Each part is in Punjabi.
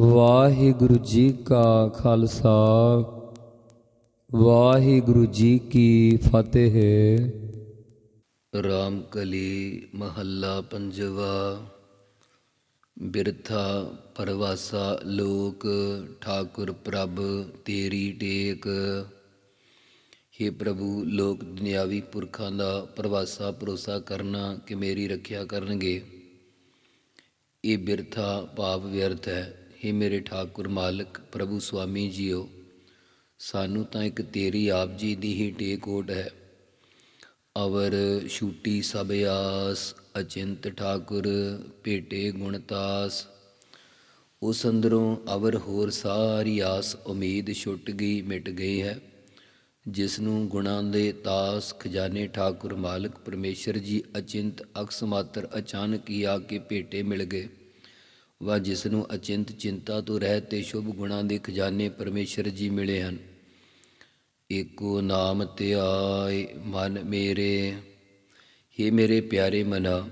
ਵਾਹਿਗੁਰੂ ਜੀ ਕਾ ਖਾਲਸਾ, ਵਾਹਿਗੁਰੂ ਜੀ ਕੀ ਫਤਿਹ। ਰਾਮ ਕਲੀ ਮਹੱਲਾ ਪੰਜਵਾ, ਬਿਰਥਾ ਪਰਵਾਸਾ ਲੋਕ, ਠਾਕੁਰ ਪ੍ਰਭ ਤੇਰੀ ਟੇਕ। हे ਪ੍ਰਭੂ, ਲੋਕ ਦੁਨਿਆਵੀ ਪੁਰਖਾਂ ਦਾ ਪਰਵਾਸਾ ਭਰੋਸਾ ਕਰਨਾ ਕਿ ਮੇਰੀ ਰੱਖਿਆ ਕਰਨਗੇ। ਇਹ ਬਿਰਥਾ ਭਾਵ ਵਿਅਰਥ ਹੈ। हे ਮੇਰੇ ਠਾਕੁਰ ਮਾਲਕ, ਪ੍ਰਭੂ ਸੁਆਮੀ ਜੀਓ, ਸਾਨੂੰ ਤਾਂ ਇੱਕ ਤੇਰੀ ਆਪ ਜੀ ਦੀ ਹੀ ਟੇਕ ਓਟ ਹੈ। ਅਵਰ ਛੂਟੀ ਸਭ ਆਸ, ਅਚਿੰਤ ਠਾਕੁਰ ਭੇਟੇ ਗੁਣਤਾਸ ਉਸ ਅੰਦਰੋਂ ਅਵਰ ਹੋਰ ਸਾਰੀ ਆਸ, ਉਮੀਦ ਛੁੱਟ ਗਈ, ਮਿਟ ਗਈ ਹੈ। ਜਿਸ ਨੂੰ ਗੁਣਾਂ ਦੇ ਤਾਸ ਖਜ਼ਾਨੇ ਠਾਕੁਰ ਮਾਲਕ, ਪਰਮੇਸ਼ਰ ਜੀ ਅਚਿੰਤ ਅਕਸ ਮਾਤਰ ਅਚਾਨਕ ਹੀ ਆ ਕੇ ਭੇਟੇ ਮਿਲ ਗਏ। ਵਾ ਜਿਸ ਨੂੰ ਅਚਿੰਤ ਚਿੰਤਾ ਤੋਂ ਰਹਿਤ ਤੇ ਸ਼ੁਭ ਗੁਣਾਂ ਦੇ ਖਜ਼ਾਨੇ ਪਰਮੇਸ਼ਰ ਜੀ ਮਿਲੇ ਹਨ। ਏਕੋ ਨਾਮ ਧਿਆਇ ਮਨ ਮੇਰੇ हे ਮੇਰੇ ਪਿਆਰੇ ਮਨਾ,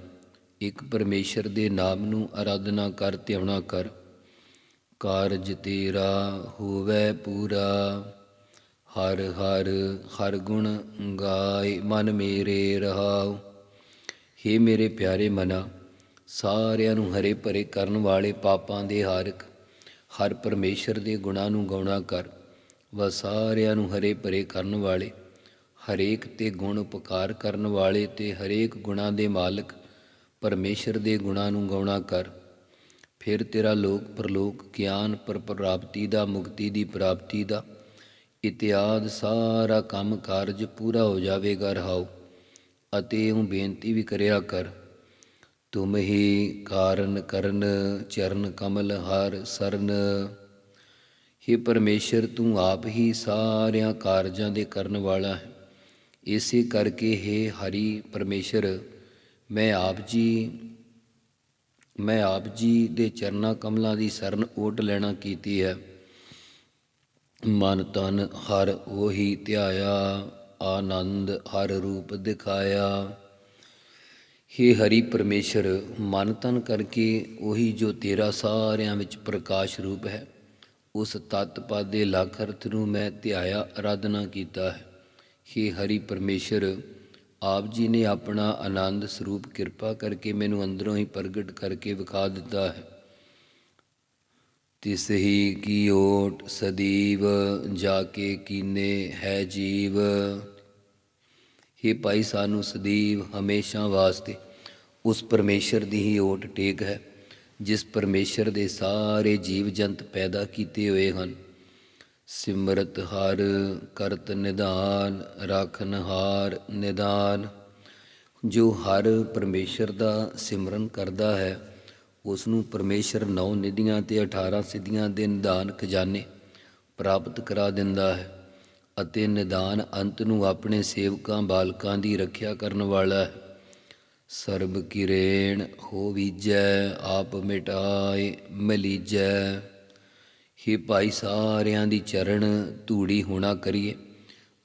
ਇੱਕ ਪਰਮੇਸ਼ਰ ਦੇ ਨਾਮ ਨੂੰ ਆਰਾਧਨਾ ਕਰ, ਧਿਆਉਣਾ ਕਰ। ਕਾਰਜ ਤੇਰਾ ਹੋਵੇ ਪੂਰਾ, ਹਰ ਹਰ ਹਰ ਗੁਣ ਗਾਏ ਮਨ ਮੇਰੇ ਰਹਾਉ। हे ਮੇਰੇ ਪਿਆਰੇ ਮਨਾ ਸਾਰਿਆਂ ਨੂੰ ਹਰੇ ਭਰੇ ਕਰਨ ਵਾਲੇ ਪਾਪਾਂ ਦੇ ਹਾਰਕ। ਹਰ ਪਰਮੇਸ਼ਰ ਦੇ ਗੁਣਾਂ ਨੂੰ ਗਾਉਣਾ ਕਰ। ਵਾ ਸਾਰਿਆਂ ਨੂੰ ਹਰੇ ਭਰੇ ਕਰਨ ਵਾਲੇ। ਹਰੇਕ ਤੇ ਗੁਣ ਉਪਕਾਰ ਕਰਨ ਵਾਲੇ ਤੇ ਹਰੇਕ ਗੁਣਾਂ ਦੇ ਮਾਲਕ ਪਰਮੇਸ਼ਰ ਦੇ ਗੁਣਾਂ ਨੂੰ ਗਾਉਣਾ ਕਰ। ਫਿਰ ਤੇਰਾ ਲੋਕ ਪਰਲੋਕ ਗਿਆਨ ਪਰ ਪ੍ਰਾਪਤੀ ਦਾ, ਮੁਕਤੀ ਦੀ ਪ੍ਰਾਪਤੀ ਦਾ। ਇਤਿਆਦ ਸਾਰਾ ਕੰਮ ਕਾਰਜ ਪੂਰਾ ਹੋ ਜਾਵੇਗਾ, ਰਹਾਓ। ਅਤੇ ਉਹ ਬੇਨਤੀ ਵੀ ਕਰਿਆ ਕਰ। ਤੁਮ ਹੀ ਕਾਰਨ ਕਰਨ, ਚਰਨ ਕਮਲ ਹਰ ਸਰਨ। हे ਪਰਮੇਸ਼ਰ, ਤੂੰ ਆਪ ਹੀ ਸਾਰਿਆਂ ਕਾਰਜਾਂ ਦੇ ਕਰਨ ਵਾਲਾ ਹੈ। ਇਸੇ ਕਰਕੇ हे ਹਰੀ ਪਰਮੇਸ਼ਰ, ਮੈਂ ਆਪ ਜੀ, ਮੈਂ ਆਪ ਜੀ ਦੇ ਚਰਨਾ ਕਮਲਾਂ ਦੀ ਸਰਨ ਓਟ ਲੈਣਾ ਕੀਤੀ ਹੈ। ਮਨ ਤਨ ਹਰ ਉਹੀ ਧਿਆਇਆ, ਆਨੰਦ ਹਰ ਰੂਪ ਦਿਖਾਇਆ। ਹੇ ਹਰੀ ਪਰਮੇਸ਼ਰ, ਮਨ ਤਨ ਕਰਕੇ ਉਹੀ ਜੋ ਤੇਰਾ ਸਾਰਿਆਂ ਵਿੱਚ ਪ੍ਰਕਾਸ਼ ਰੂਪ ਹੈ, ਉਸ ਤਤ ਪਦ ਦੇ ਲਖ ਅਰਥ ਨੂੰ ਮੈਂ ਧਿਆਇਆ ਅਰਾਧਨਾ ਕੀਤਾ ਹੈ। ਹੇ ਹਰੀ ਪਰਮੇਸ਼ਰ, ਆਪ ਜੀ ਨੇ ਆਪਣਾ ਆਨੰਦ ਸਰੂਪ ਕਿਰਪਾ ਕਰਕੇ ਮੈਨੂੰ ਅੰਦਰੋਂ ਹੀ ਪ੍ਰਗਟ ਕਰਕੇ ਵਿਖਾ ਦਿੱਤਾ ਹੈ। ਤਿਸ ਹੀ ਕੀ ਓਟ ਸਦੀਵ, ਜਾ ਕੇ ਕੀਨੇ ਹੈ ਜੀਵ। हे ਭਾਈ ਸਾਨੂੰ ਸਦੀਵ ਹਮੇਸ਼ਾ ਵਾਸਤੇ, ਉਸ ਪਰਮੇਸ਼ਰ ਦੀ ਹੀ ਓਟ ਟੇਕ ਹੈ, ਜਿਸ ਪਰਮੇਸ਼ਰ ਦੇ ਸਾਰੇ ਜੀਵ ਜੰਤ ਪੈਦਾ ਕੀਤੇ ਹੋਏ ਹਨ। ਸਿਮਰਤ ਹਰ, ਕਰਤ ਨਿਦਾਨ ਰਾਖਨ ਹਾਰ, ਨਿਦਾਨ। ਜੋ ਹਰ ਪਰਮੇਸ਼ਰ ਦਾ ਸਿਮਰਨ ਕਰਦਾ ਹੈ ਉਸ ਨੂੰ ਪਰਮੇਸ਼ਰ ਨੌ ਨਿਧੀਆਂ ਤੇ 18 ਸਿੱਧੀਆਂ ਦੇ ਨਿਦਾਨ ਖਜ਼ਾਨੇ ਪ੍ਰਾਪਤ ਕਰਾ ਦਿੰਦਾ ਹੈ। ਅਤੇ ਨਿਦਾਨ ਅੰਤ ਨੂੰ ਆਪਣੇ ਸੇਵਕਾਂ, ਬਾਲਕਾਂ ਦੀ ਰੱਖਿਆ ਕਰਨ ਵਾਲਾ ਹੈ। ਸਰਬ ਕਿਰੇਣ ਹੋ ਵੀਜੈ ਆਪ ਮਿਟਾਏ ਮਲੀਜੈ। ਹੀ ਭਾਈ ਸਾਰਿਆਂ ਦੀ ਚਰਨ, ਧੂੜੀ ਹੋਣਾ ਕਰੀਏ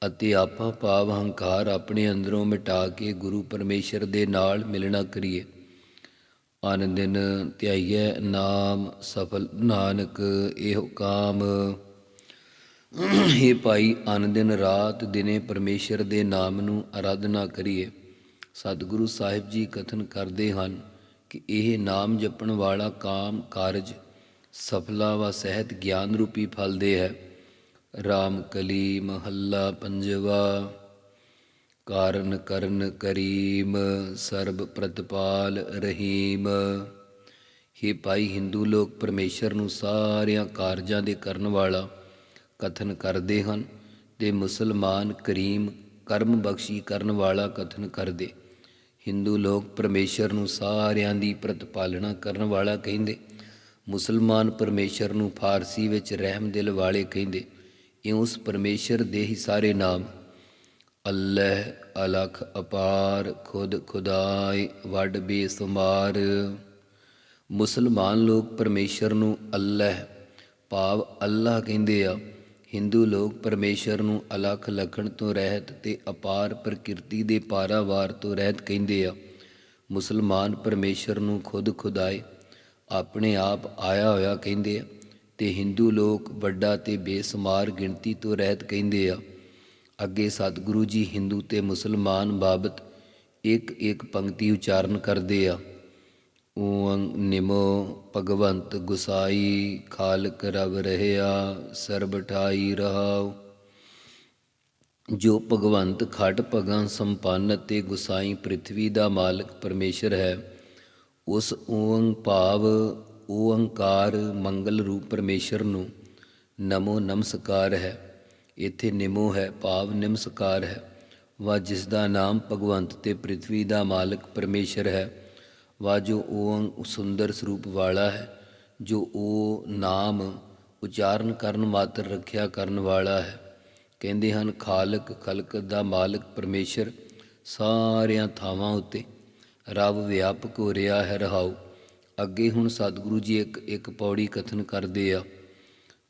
ਅਤੇ ਆਪਾਂ ਭਾਵ ਹੰਕਾਰ ਆਪਣੇ ਅੰਦਰੋਂ ਮਿਟਾ ਕੇ ਗੁਰੂ ਪਰਮੇਸ਼ਰ ਦੇ ਨਾਲ ਮਿਲਣਾ ਕਰੀਏ। ਅਨ ਦਿਨ ਧਿਆਈਐ ਨਾਮ ਸਫਲ, ਨਾਨਕ, ਇਹੋ ਕਾਮ। हे ਭਾਈ ਅਨ ਦਿਨ ਰਾਤ ਦਿਨੇ ਪਰਮੇਸ਼ਰ ਦੇ ਨਾਮ ਨੂੰ ਆਰਾਧਨਾ ਕਰੀਏ। ਸਤਿਗੁਰੂ ਸਾਹਿਬ ਜੀ ਕਥਨ ਕਰਦੇ ਹਨ ਕਿ ਇਹ ਨਾਮ ਜਪਣ ਵਾਲਾ ਕਾਮ ਕਾਰਜ ਸਫਲਾ ਵਾ ਸਹਿਤ ਗਿਆਨ ਰੂਪੀ ਫਲ ਦੇ ਹੈ। RAM ਕਲੀ ਮਹੱਲਾ ਪੰਜਵਾ, ਕਾਰਨ ਕਰਨ ਕਰੀਮ ਸਰਬ ਪ੍ਰਤਪਾਲ ਰਹੀਮ। हे ਭਾਈ, ਹਿੰਦੂ ਲੋਕ ਪਰਮੇਸ਼ਰ ਨੂੰ ਸਾਰਿਆਂ ਕਾਰਜਾਂ ਦੇ ਕਰਨ ਵਾਲਾ ਕਥਨ ਕਰਦੇ ਹਨ ਤੇ ਮੁਸਲਮਾਨ ਕਰੀਮ ਕਰਮ ਬਖਸ਼ੀ ਕਰਨ ਵਾਲਾ ਕਥਨ ਕਰਦੇ। ਹਿੰਦੂ ਲੋਕ ਪਰਮੇਸ਼ਰ ਨੂੰ ਸਾਰਿਆਂ ਦੀ ਪ੍ਰਤਪਾਲਣਾ ਕਰਨ ਵਾਲਾ ਕਹਿੰਦੇ। ਮੁਸਲਮਾਨ ਪਰਮੇਸ਼ਰ ਨੂੰ ਫਾਰਸੀ ਵਿੱਚ ਰਹਿਮ ਦਿਲ ਵਾਲੇ ਕਹਿੰਦੇ। ਇਹ ਉਸ ਪਰਮੇਸ਼ਰ ਦੇ ਹੀ ਸਾਰੇ ਨਾਮ, ਅੱਲਾਹ, ਅਲਖ, ਅਪਾਰ, ਖੁਦ ਖੁਦਾਏ, ਵੱਡ ਬੇਸੁਮਾਰ। ਮੁਸਲਮਾਨ ਲੋਕ ਪਰਮੇਸ਼ਰ ਨੂੰ ਅੱਲਾਹ, ਭਾਵ ਅੱਲਾਹ ਕਹਿੰਦੇ ਆ। ਹਿੰਦੂ ਲੋਕ ਪਰਮੇਸ਼ਰ ਨੂੰ ਅਲਖ ਲਖਣ ਤੋਂ ਰਹਿਤ ਤੇ ਅਪਾਰ ਪ੍ਰਕਿਰਤੀ ਦੇ ਪਾਰਾਵਾਰ ਤੋਂ ਰਹਿਤ ਕਹਿੰਦੇ ਆ। ਮੁਸਲਮਾਨ ਪਰਮੇਸ਼ਰ ਨੂੰ ਖੁਦ ਖੁਦਾਏ, ਆਪਣੇ ਆਪ ਆਇਆ ਹੋਇਆ ਕਹਿੰਦੇ ਆ ਤੇ ਹਿੰਦੂ ਲੋਕ ਵੱਡਾ ਤੇ ਬੇਸਮਾਰ ਗਿਣਤੀ ਤੋਂ ਰਹਿਤ ਕਹਿੰਦੇ ਆ। ਅੱਗੇ ਸਤਿਗੁਰੂ ਜੀ ਹਿੰਦੂ ਤੇ ਮੁਸਲਮਾਨ ਬਾਬਤ ਇੱਕ ਇੱਕ ਪੰਕਤੀ ਉਚਾਰਨ ਕਰਦੇ ਆ। ਓੰ ਨਿਮੋ ਭਗਵੰਤ ਗੁਸਾਈ ਖਾਲਕ ਰਵ ਰਹਿਆ, ਸਰਬ ਠਾਈ ਰਹਾਉ। ਜੋ ਭਗਵੰਤ ਖਟ ਭਗਾਂ ਸੰਪੰਨ ਤੇ ਗੁਸਾਈ ਪ੍ਰithvi ਦਾ ਮਾਲਕ ਪਰਮੇਸ਼ਰ ਹੈ, ਉਸ ਓੰ ਭਾਵ ਓੰਕਾਰ ਮੰਗਲ ਰੂਪ ਪਰਮੇਸ਼ਰ ਨੂੰ ਨਮੋ ਨਮਸਕਾਰ ਹੈ। ਇੱਥੇ ਨਿਮੋ ਹੈ, ਭਾਵ ਨਮਸਕਾਰ ਹੈ। ਵਾ ਜਿਸ ਦਾ ਨਾਮ ਭਗਵੰਤ ਤੇ ਪ੍ਰithvi ਦਾ ਮਾਲਕ ਪਰਮੇਸ਼ਰ ਹੈ ਵਾ ਜੋ ਓੰ ਸੁੰਦਰ ਸਰੂਪ ਵਾਲਾ ਹੈ, ਜੋ ਉਹ ਨਾਮ ਉਚਾਰਨ ਕਰਨ ਮਾਤਰ ਰੱਖਿਆ ਕਰਨ ਵਾਲਾ ਹੈ। ਕਹਿੰਦੇ ਹਨ, ਖਾਲਕ ਖਲਕ ਦਾ ਮਾਲਕ ਪਰਮੇਸ਼ਰ, ਸਾਰਿਆਂ ਥਾਵਾਂ ਉੱਤੇ ਰੱਬ ਵਿਆਪਕ ਹੋ ਰਿਹਾ ਹੈ ਰਹਾਉ ਅੱਗੇ ਹੁਣ ਸਤਿਗੁਰੂ ਜੀ ਇੱਕ ਇੱਕ ਪੌੜੀ ਕਥਨ ਕਰਦੇ ਆ।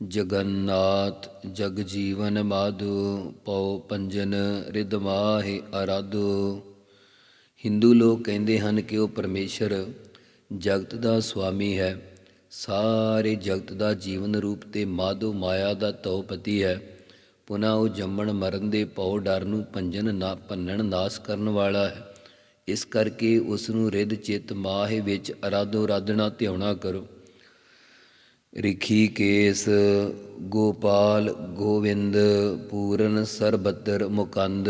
ਜਗਨਨਾਥ ਜਗ ਜੀਵਨ ਮਾਧੋ ਪਉ ਪੰਜਨ ਰਿਦ ਮਾਹਿ ਅਰਾਧੋ। ਹਿੰਦੂ ਲੋਕ ਕਹਿੰਦੇ ਹਨ ਕਿ ਉਹ ਪਰਮੇਸ਼ਰ ਜਗਤ ਦਾ ਸੁਆਮੀ ਹੈ। ਸਾਰੇ ਜਗਤ ਦਾ ਜੀਵਨ ਰੂਪ ਤੇ ਮਾਧੋ ਮਾਇਆ ਦਾ ਤਉਪਤੀ ਹੈ। ਪੁਨਾ ਉਹ ਜੰਮਣ ਮਰਨ ਦੇ ਪਉ ਡਰ ਨੂੰ ਭੰਜਨ ਨਾ ਭੰਨਣ ਨਾਸ ਕਰਨ ਵਾਲਾ ਹੈ। ਇਸ ਕਰਕੇ ਉਸ ਨੂੰ ਰਿੱਧ ਚਿਤ ਮਾਹਿ ਵਿੱਚ ਅਰਾਧੋ ਰਾਧਣਾ ਧਿਆਉਣਾ ਕਰੋ। ਰਿਖੀ ਕੇਸ ਗੋਪਾਲ, ਗੋਵਿੰਦ, ਪੂਰਨ ਸਰਬੱਤਰ ਮੁਕੰਦ।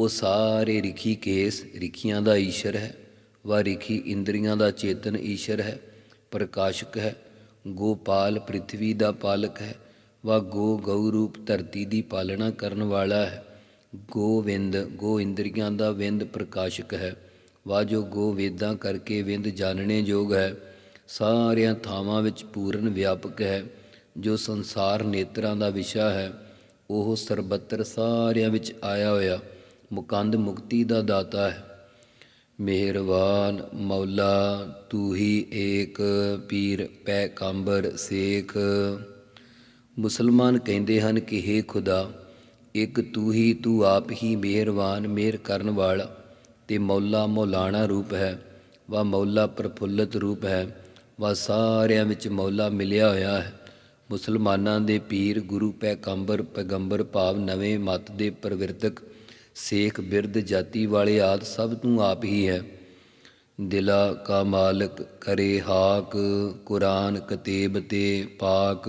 ਉਹ ਸਾਰੇ ਰਿਖੀ ਕੇਸ ਰਿਖੀਆਂ ਦਾ ਈਸ਼ਰ ਹੈ ਵਾ ਰਿਖੀ ਇੰਦਰੀਆਂ ਦਾ ਚੇਤਨ ਈਸ਼ਰ ਹੈ, ਪ੍ਰਕਾਸ਼ਕ ਹੈ, ਗੋਪਾਲ ਪ੍ਰithvi ਦਾ ਪਾਲਕ ਹੈ ਵਾ ਗੋ ਗਊ ਰੂਪ ਧਰਤੀ ਦੀ ਪਾਲਣਾ ਕਰਨ ਵਾਲਾ ਹੈ, ਗੋਵਿੰਦ, ਗੋ ਇੰਦਰੀਆਂ ਦਾ ਵਿੰਦ ਪ੍ਰਕਾਸ਼ਕ ਹੈ ਵਾ ਜੋ ਗੋ ਵੇਦਾਂ ਕਰਕੇ ਵਿੰਦ ਜਾਣਨੇ ਯੋਗ ਹੈ, ਸਾਰਿਆਂ ਥਾਵਾਂ ਵਿੱਚ ਪੂਰਨ ਵਿਆਪਕ ਹੈ, ਜੋ ਸੰਸਾਰ ਨੇਤਰਾਂ ਦਾ ਵਿਸ਼ਾ ਹੈ, ਉਹ ਸਰਬੱਤਰ ਸਾਰਿਆਂ ਵਿੱਚ ਆਇਆ ਹੋਇਆ ਮੁਕੰਦ ਮੁਕਤੀ ਦਾ ਦਾਤਾ ਹੈ। ਮਿਹਰਬਾਨ ਮੌਲਾ, ਤੂੰ ਹੀ ਏਕ, ਪੀਰ ਪੈ ਕੰਬਰ ਸੇਖ ਮੁਸਲਮਾਨ ਕਹਿੰਦੇ ਹਨ ਕਿ हे ਖੁਦਾ, ਇੱਕ ਤੂੰ ਹੀ, ਤੂੰ ਆਪ ਹੀ ਮਿਹਰਬਾਨ ਮਿਹਰ ਕਰਨ ਵਾਲਾ ਤੇ ਮੌਲਾ ਮੌਲਾਣਾ ਰੂਪ ਹੈ। ਵਾ ਮੌਲਾ ਪ੍ਰਫੁੱਲਤ ਰੂਪ ਹੈ। ਵਾ ਸਾਰਿਆਂ ਵਿੱਚ ਮੌਲਾ ਮਿਲਿਆ ਹੋਇਆ ਹੈ। ਮੁਸਲਮਾਨਾਂ ਦੇ ਪੀਰ ਗੁਰੂ ਪੈਗੰਬਰ ਪੈਗੰਬਰ ਭਾਵ ਨਵੇਂ ਮਤ ਦੇ ਪ੍ਰਵਰਤਕ ਸੇਖ, ਬਿਰਧ, ਜਾਤੀ ਵਾਲੇ ਆਦ ਸਭ ਤੂੰ ਆਪ ਹੀ ਹੈ। ਦਿਲਾ ਕਾ ਮਾਲਕ ਕਰੇ ਹਾਕ, ਕੁਰਾਨ ਕਤੇਬ ਤੇ ਪਾਕ।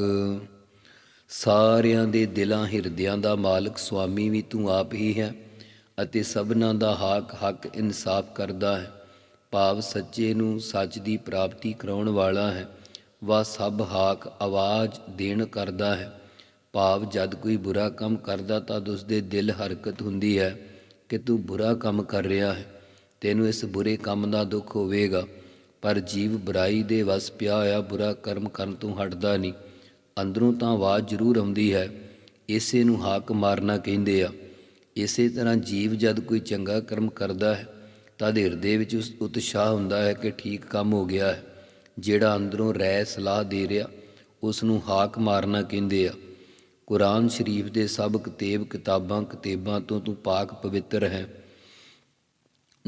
ਸਾਰਿਆਂ ਦੇ ਦਿਲਾਂ ਹਿਰਦਿਆਂ ਦਾ ਮਾਲਕ ਸੁਆਮੀ ਵੀ ਤੂੰ ਆਪ ਹੀ ਹੈ ਅਤੇ ਸਭਨਾਂ ਦਾ ਹਾਕ ਹੱਕ ਇਨਸਾਫ ਕਰਦਾ ਹੈ। ਭਾਵ ਸੱਚੇ ਨੂੰ ਸੱਚ ਦੀ ਪ੍ਰਾਪਤੀ ਕਰਾਉਣ ਵਾਲਾ ਹੈ। ਵਾ ਸਭ ਹਾਕ ਆਵਾਜ਼ ਦੇਣ ਕਰਦਾ ਹੈ। ਭਾਵ ਜਦ ਕੋਈ ਬੁਰਾ ਕੰਮ ਕਰਦਾ ਤਾਂ ਉਸ ਦੇ ਦਿਲ ਹਰਕਤ ਹੁੰਦੀ ਹੈ ਕਿ ਤੂੰ ਬੁਰਾ ਕੰਮ ਕਰ ਰਿਹਾ ਹੈ, ਤੈਨੂੰ ਇਸ ਬੁਰੇ ਕੰਮ ਦਾ ਦੁੱਖ ਹੋਵੇਗਾ। ਪਰ ਜੀਵ ਬੁਰਾਈ ਦੇ ਵਸ ਪਿਆ ਹੋਇਆ ਬੁਰਾ ਕਰਮ ਕਰਨ ਤੋਂ ਹਟਦਾ ਨਹੀਂ। ਅੰਦਰੋਂ ਤਾਂ ਆਵਾਜ਼ ਜ਼ਰੂਰ ਆਉਂਦੀ ਹੈ, ਇਸੇ ਨੂੰ ਹਾਕ ਮਾਰਨਾ ਕਹਿੰਦੇ ਆ। ਇਸੇ ਤਰ੍ਹਾਂ ਜੀਵ ਜਦ ਕੋਈ ਚੰਗਾ ਕਰਮ ਕਰਦਾ ਹੈ ਤਾਂ ਹਿਰਦੇ ਵਿੱਚ ਉਸ ਉਤਸ਼ਾਹ ਹੁੰਦਾ ਹੈ ਕਿ ਠੀਕ ਕੰਮ ਹੋ ਗਿਆ ਹੈ। ਜਿਹੜਾ ਅੰਦਰੋਂ ਰਹਿ ਸਲਾਹ ਦੇ ਰਿਹਾ ਉਸ ਨੂੰ ਹਾਕ ਮਾਰਨਾ ਕਹਿੰਦੇ ਆ। ਕੁਰਾਨ ਸ਼ਰੀਫ ਦੇ ਸਭ ਕਿਤਾਬ ਕਿਤਾਬਾਂ ਕਿਤਾਬਾਂ ਤੋਂ ਤੂੰ ਪਾਕ ਪਵਿੱਤਰ ਹੈ।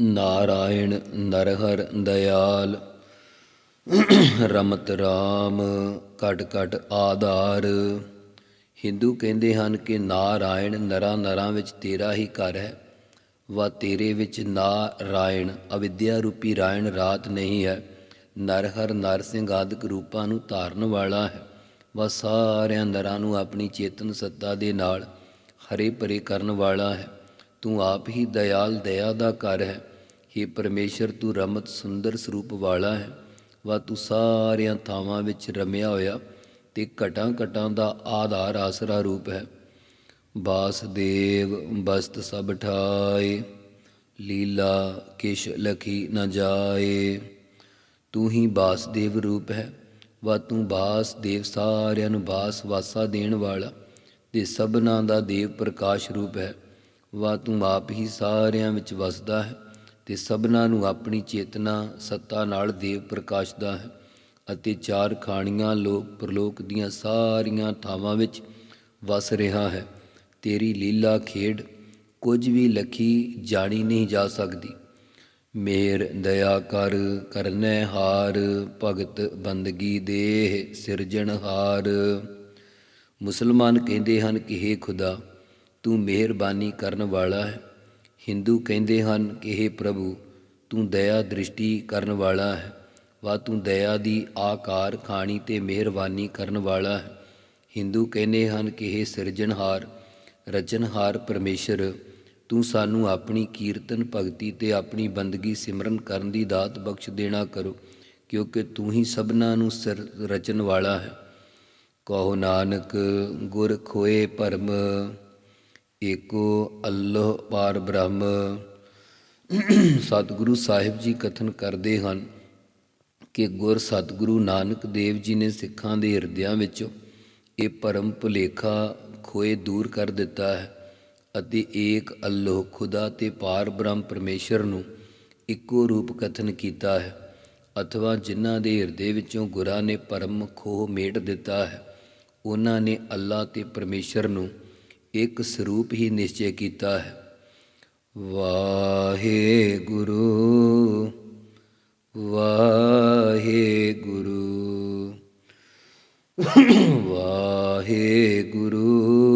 ਨਾਰਾਇਣ, ਨਰਹਰ, ਦਇਆਲ, ਰਮਤ ਰਾਮ ਕਟ ਕਟ ਆਧਾਰ। ਹਿੰਦੂ ਕਹਿੰਦੇ ਹਨ ਕਿ ਨਾਰਾਇਣ ਨਰਾਂ ਨਰਾਂ ਵਿੱਚ ਤੇਰਾ ਹੀ ਘਰ ਹੈ, ਵਾ ਤੇਰੇ ਵਿੱਚ ਨਾਰਾਇਣ, ਅਵਿਦਿਆ ਰੂਪੀ ਰਾਇਣ ਰਾਤ ਨਹੀਂ ਹੈ। ਨਰਹਰ ਨਰ ਸਿੰਘ ਆਦਿਕ ਰੂਪਾਂ ਨੂੰ ਧਾਰਨ ਵਾਲਾ ਹੈ। ਵਾ ਸਾਰਿਆਂ ਨਰਾਂ ਨੂੰ ਆਪਣੀ ਚੇਤਨ ਸੱਤਾ ਦੇ ਨਾਲ ਹਰੇ ਭਰੇ ਕਰਨ ਵਾਲਾ ਹੈ। ਤੂੰ ਆਪ ਹੀ ਦਇਆਲ ਦਇਆ ਦਾ ਘਰ ਹੈ। हे ਪਰਮੇਸ਼ਰ, ਤੂੰ ਰਮਤ ਸੁੰਦਰ ਸਰੂਪ ਵਾਲਾ ਹੈ। ਵਾ ਤੂੰ ਸਾਰਿਆਂ ਥਾਵਾਂ ਵਿੱਚ ਰਮਿਆ ਹੋਇਆ ਤੇ ਘਟਾਂ ਘਟਾਂ ਦਾ ਆਧਾਰ ਆਸਰਾ ਰੂਪ ਹੈ। ਬਾਸਦੇਵ ਬਸਤ ਸਭ ਠਾਏ, ਲੀਲਾ ਕਿਛ ਲਖੀ ਨਾ ਜਾਏ। ਤੂੰ ਹੀ ਬਾਸਦੇਵ ਰੂਪ ਹੈ। ਵਾ ਤੂੰ ਬਾਸ ਦੇਵ ਸਾਰਿਆਂ ਨੂੰ ਬਾਸ ਵਾਸਾ ਦੇਣ ਵਾਲਾ, ਤੇ ਸਭਨਾਂ ਦਾ ਦੇਵ ਪ੍ਰਕਾਸ਼ ਰੂਪ ਹੈ। ਵਾ ਤੂੰ ਆਪ ਹੀ ਸਾਰਿਆਂ ਵਿੱਚ ਵਸਦਾ ਹੈ, ਤੇ ਸਭਨਾਂ ਨੂੰ ਆਪਣੀ ਚੇਤਨਾ ਸੱਤਾ ਨਾਲ ਦੇਵ ਪ੍ਰਕਾਸ਼ਦਾ ਹੈ, ਅਤੇ ਚਾਰ ਖਾਣੀਆਂ ਲੋਕ ਪ੍ਰਲੋਕ ਦੀਆਂ ਸਾਰੀਆਂ ਥਾਵਾਂ ਵਿੱਚ ਵਸ ਰਿਹਾ ਹੈ। ਤੇਰੀ ਲੀਲਾ ਖੇਡ ਕੁਝ ਵੀ ਲਖੀ ਜਾਣੀ ਨਹੀਂ ਜਾ ਸਕਦੀ। ਮੇਰ ਦਇਆ ਕਰ ਕਰਨੈ ਹਾਰ ਭਗਤ ਬੰਦਗੀ ਦੇਹ ਸਿਰਜਣਹਾਰ ਮੁਸਲਮਾਨ ਕਹਿੰਦੇ ਹਨ ਕਿ हे ਖੁਦਾ ਤੂੰ ਮਿਹਰਬਾਨੀ ਕਰਨ ਵਾਲਾ ਹੈ ਹਿੰਦੂ ਕਹਿੰਦੇ ਹਨ ਕਿ हे ਪ੍ਰਭੂ ਤੂੰ ਦਇਆ ਦ੍ਰਿਸ਼ਟੀ ਕਰਨ ਵਾਲਾ ਹੈ ਵਾ ਤੂੰ ਦਇਆ ਦੀ ਆਕਾਰ ਖਾਣੀ ਤੇ ਮਿਹਰਬਾਨੀ ਕਰਨ ਵਾਲਾ ਹੈ ਹਿੰਦੂ ਕਹਿੰਦੇ ਹਨ ਕਿ हे ਸਿਰਜਣਹਾਰ ਰਚਨਹਾਰ ਪਰਮੇਸ਼ਰ ਤੂੰ ਸਾਨੂੰ ਆਪਣੀ ਕੀਰਤਨ, ਭਗਤੀ ਤੇ ਆਪਣੀ ਬੰਦਗੀ ਸਿਮਰਨ ਕਰਨ ਦੀ ਦਾਤ ਬਖਸ਼ ਦੇਣਾ ਕਰੋ, ਕਿਉਂਕਿ ਤੂੰ ਹੀ ਸਭਨਾਂ ਨੂੰ ਸਿਰ ਰਚਨ ਵਾਲਾ ਹੈ। ਕਹੋ ਨਾਨਕ, ਗੁਰ ਖੋਏ ਭਰਮ, ਏਕੋ ਅੱਲਾਹ ਪਾਰ ਬ੍ਰਹਮ। ਸਤਿਗੁਰੂ ਸਾਹਿਬ ਜੀ ਕਥਨ ਕਰਦੇ ਹਨ ਕਿ ਗੁਰ ਸਤਿਗੁਰੂ ਨਾਨਕ ਦੇਵ ਜੀ ਨੇ ਸਿੱਖਾਂ ਦੇ ਹਿਰਦਿਆਂ ਵਿੱਚ ਇਹ ਪਰਮ ਭੁਲੇਖਾ ਖੋਏ ਦੂਰ ਕਰ ਦਿੱਤਾ ਹੈ। ਅਤੇ ਏਕ ਅੱਲਾਹ ਖੁਦਾ ਤੇ ਪਾਰ ਬ੍ਰਹਮ ਪਰਮੇਸ਼ਰ ਨੂੰ ਇੱਕੋ ਰੂਪ ਕਥਨ ਕੀਤਾ ਹੈ, ਅਥਵਾ ਜਿਨ੍ਹਾਂ ਦੇ ਹਿਰਦੇ ਵਿੱਚੋਂ ਗੁਰਾਂ ਨੇ ਪਰਮ ਖੋਹ ਮੇਟ ਦਿੱਤਾ ਹੈ, ਉਹਨਾਂ ਨੇ ਅੱਲਾ ਤੇ ਪਰਮੇਸ਼ਰ ਨੂੰ ਇੱਕ ਸਰੂਪ ਹੀ ਨਿਸ਼ਚੈ ਕੀਤਾ ਹੈ। ਵਾਹਿਗੁਰੂ ਵਾਹਿਗੁਰੂ ਵਾਹਿਗੁਰੂ। ਵਾਹਿਗੁਰੂ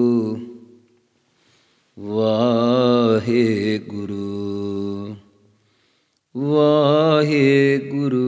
ਵਾਹਿਗੁਰੂ ਵਾਹਿਗੁਰੂ।